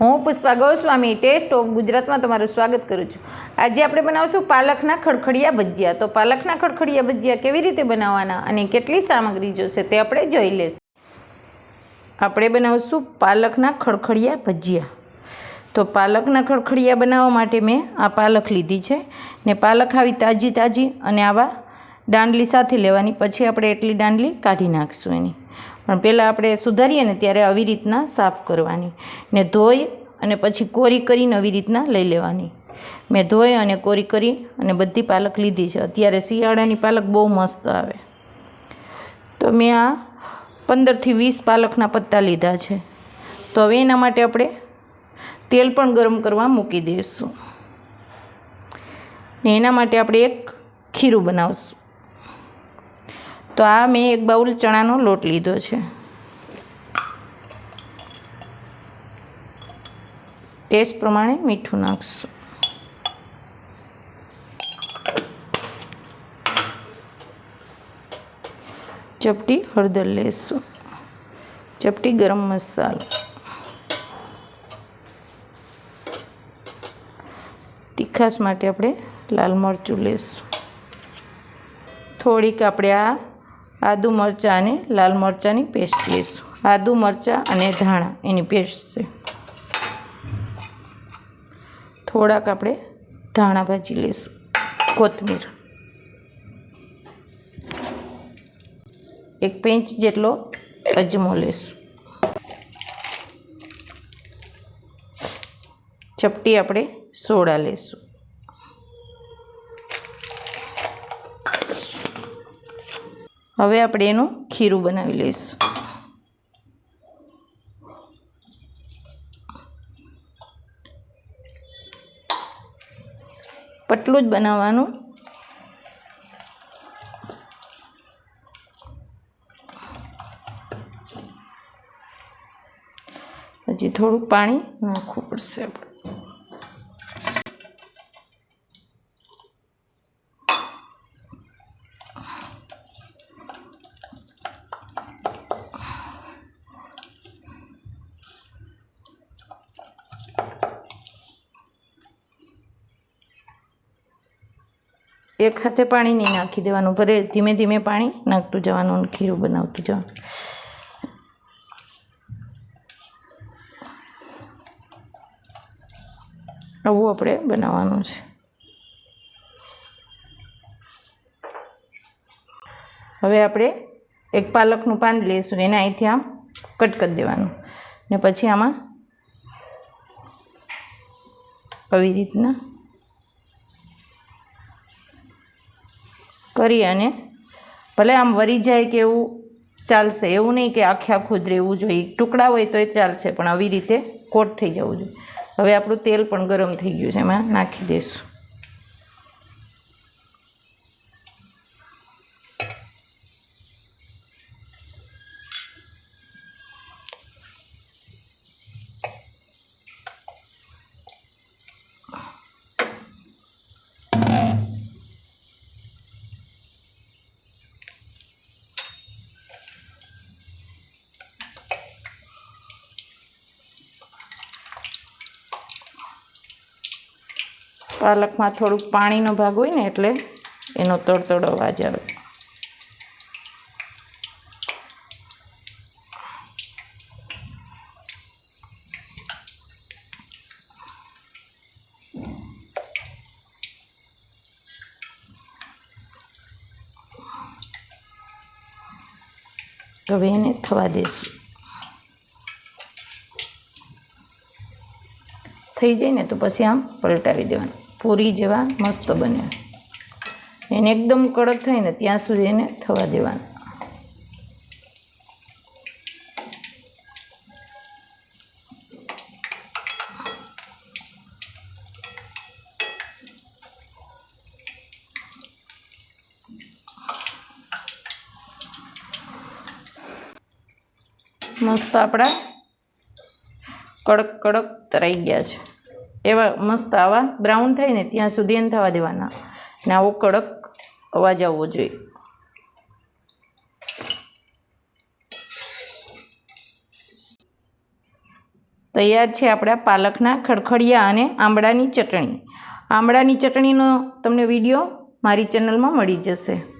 હું Pushpa Goswami test of ગુજરાતમાં તમારું સ્વાગત કરું છું. આજે આપણે બનાવશું પાલકના ખડખડિયા ભજીયા. તો પાલકના ખડખડિયા ભજીયા કેવી રીતે બનાવવાના અને કેટલી સામગ્રી જોશે તે આપણે જોઈ લેશું. આપણે બનાવશું પાલકના ખડખડિયા ભજીયા. તો પાલકના ખડખડિયા બનાવવા માટે મેં આ પાલક લીધી છે ને પાલક આવી તાજી તાજી અને આવા દાંડલી સાથે લેવાની. પછી આપણે એટલી દાંડલી કાઢી નાખીશું એની. પણ પહેલાં આપણે સુધારીએ ને ત્યારે આવી રીતના સાફ કરવાની. ને ધોઈ અને પછી કોરી કરીને આવી રીતના લઈ લેવાની. મેં ધોઈ અને કોરી કરી અને બધી પાલક લીધી છે. અત્યારે શિયાળાની પાલક બહુ મસ્ત આવે. તો મેં આ પંદરથી વીસ પાલકના પત્તા લીધા છે. તો હવે એના માટે આપણે તેલ પણ ગરમ કરવા મૂકી દઈશું. ને એના માટે આપણે એક ખીરું બનાવશું. તો આ મેં એક બાઉલ ચણાનો લોટ લીધો છે. ટેસ્ટ પ્રમાણે મીઠું નાખશું. ચપટી હળદર લેશું. ચપટી ગરમ મસાલો. તીખાશ માટે આપણે લાલ મરચું લેશું. થોડીક આપણે આ આદુ મરચાં અને લાલ મરચાંની પેસ્ટ લઈશું. આદુ મરચાં અને ધાણા એની પેસ્ટ છે. થોડાક આપણે ધાણા ભાજી લઈશું. કોથમીર. એક પેંચ જેટલો અજમો લઈશું. ચપટી આપણે સોડા લઈશું. હવે આપણે એનું ખીરું બનાવી લઈશું. પટલું જ બનાવવાનું. હજી થોડુંક પાણી નાખવું પડશે. આપણે એક હાથે પાણી નહીં નાખી દેવાનું, ભલે ધીમે ધીમે પાણી નાખતું જવાનું ખીરું બનાવતું જવાનું. આવું આપણે બનાવવાનું છે. હવે આપણે એક પાલકનું પાન લઈશું એને અહીંથી આમ કટ કરી દેવાનું. ને પછી આમાં આવી રીતના કરી અને ભલે આમ વરી જાય કે એવું ચાલશે, એવું નહીં કે આખે આખું જ રહેવું જોઈએ. ટુકડા હોય તો એ ચાલશે, પણ આવી રીતે કોટ થઈ જવું જોઈએ. હવે આપણું તેલ પણ ગરમ થઈ ગયું છે, એમાં નાખી દઈશું. પાલકમાં થોડુંક પાણીનો ભાગ હોય ને એટલે એનો તડતડો અવાજ આવે હવે એને થવા દેશું. થઈ જાય ને તો પછી આમ પલટાવી દેવાનું. પૂરી જેવા મસ્ત બને એને એકદમ કડક થાય ને ત્યાં સુધી એને થવા દેવાનું. મસ્ત આપણા કડક કડક તરાઈ ગયા છે. એવા મસ્ત આવા બ્રાઉન થાય ને ત્યાં સુધી એને થવા દેવાના. ને આવો કડક અવાજ આવવો જોઈએ. તૈયાર છે આપણા પાલકના ખડખડિયા અને આંબળાની ચટણી. આંબળાની ચટણીનો તમને વીડિયો મારી ચેનલમાં મળી જશે.